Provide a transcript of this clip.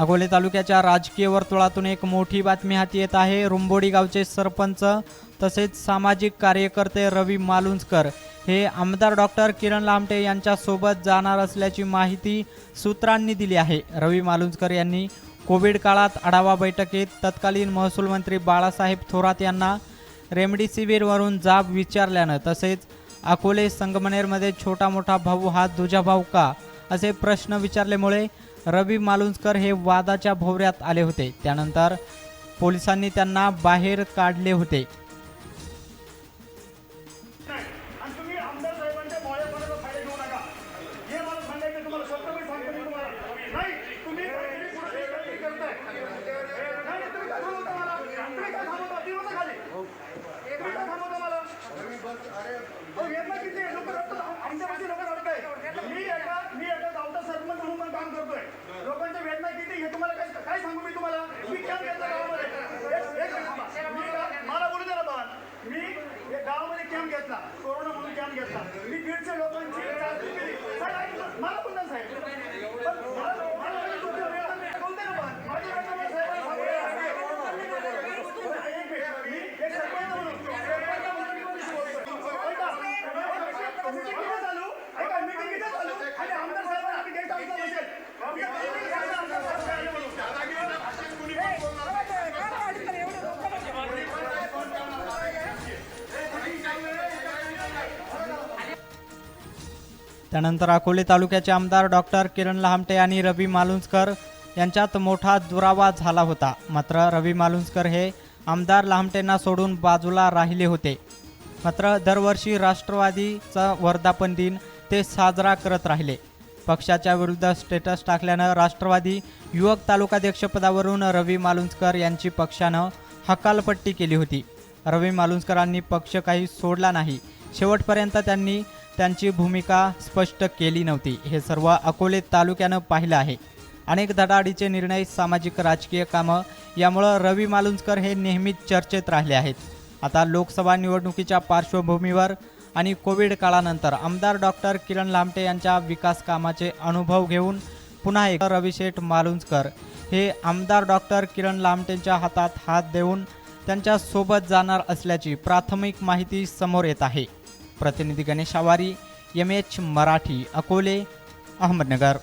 अकोले तालुक्याच्या राजकीय वर्तुळातून एक मोठी बातमी हाती येत आहे. रुंबोडी गावचे सरपंच तसेच सामाजिक कार्यकर्ते रवी मालुंजकर हे आमदार डॉक्टर किरण लामटे यांच्यासोबत जाणार असल्याची माहिती सूत्रांनी दिली आहे. रवी मालुंजकर यांनी कोविड काळात आढावा बैठकीत तत्कालीन महसूल मंत्री बाळासाहेब थोरात यांना रेमडेसिवीरवरून जाब विचारल्यानं तसेच अकोले संगमनेरमध्ये छोटा मोठा भाऊ हा दुजा भाऊ का? असे प्रश्न विचारल्यामुळे रवी मालुंजकर हे वादाच्या भोवऱ्यात आले होते. त्यानंतर पोलिसांनी त्यांना बाहेर काढले होते. घेतला कोरोना म्हणून कॅम्प घेतला मी दीडशे लोकांची चाचणी केली साहेब, मला पुन्हा साहेब Thank you. त्यानंतर अकोले तालुक्याचे आमदार डॉक्टर किरण लहामटे आणि रवी मालुंजकर यांच्यात मोठा दुरावा झाला होता. मात्र रवी मालुंजकर हे आमदार लहामटेंना सोडून बाजूला राहिले होते. मात्र दरवर्षी राष्ट्रवादीचा वर्धापन दिन ते साजरा करत राहिले. पक्षाच्या विरुद्ध स्टेटस टाकल्यानं राष्ट्रवादी युवक तालुकाध्यक्षपदावरून रवी मालुंजकर यांची पक्षानं हकालपट्टी केली होती. रवी मालुंजकरांनी पक्ष काही सोडला नाही. शेवटपर्यंत त्यांनी त्यांची भूमिका स्पष्ट केली नव्हती. हे सर्व अकोले तालुक्यानं पाहिलं आहे. अनेक धडाडीचे निर्णय सामाजिक राजकीय कामं यामुळं रवी मालुंजकर हे नेहमीच चर्चेत राहिले आहेत. आता लोकसभा निवडणुकीच्या पार्श्वभूमीवर आणि कोविड काळानंतर आमदार डॉक्टर किरण लामटे यांच्या विकास कामाचे अनुभव घेऊन पुन्हा एक रविशेठ मालुंजकर हे आमदार डॉक्टर किरण लामटेंच्या हातात हात देऊन त्यांच्यासोबत जाणार असल्याची प्राथमिक माहिती समोर येत आहे. प्रतिनिधी गणेश आवारी एम एच मराठी अकोले अहमदनगर।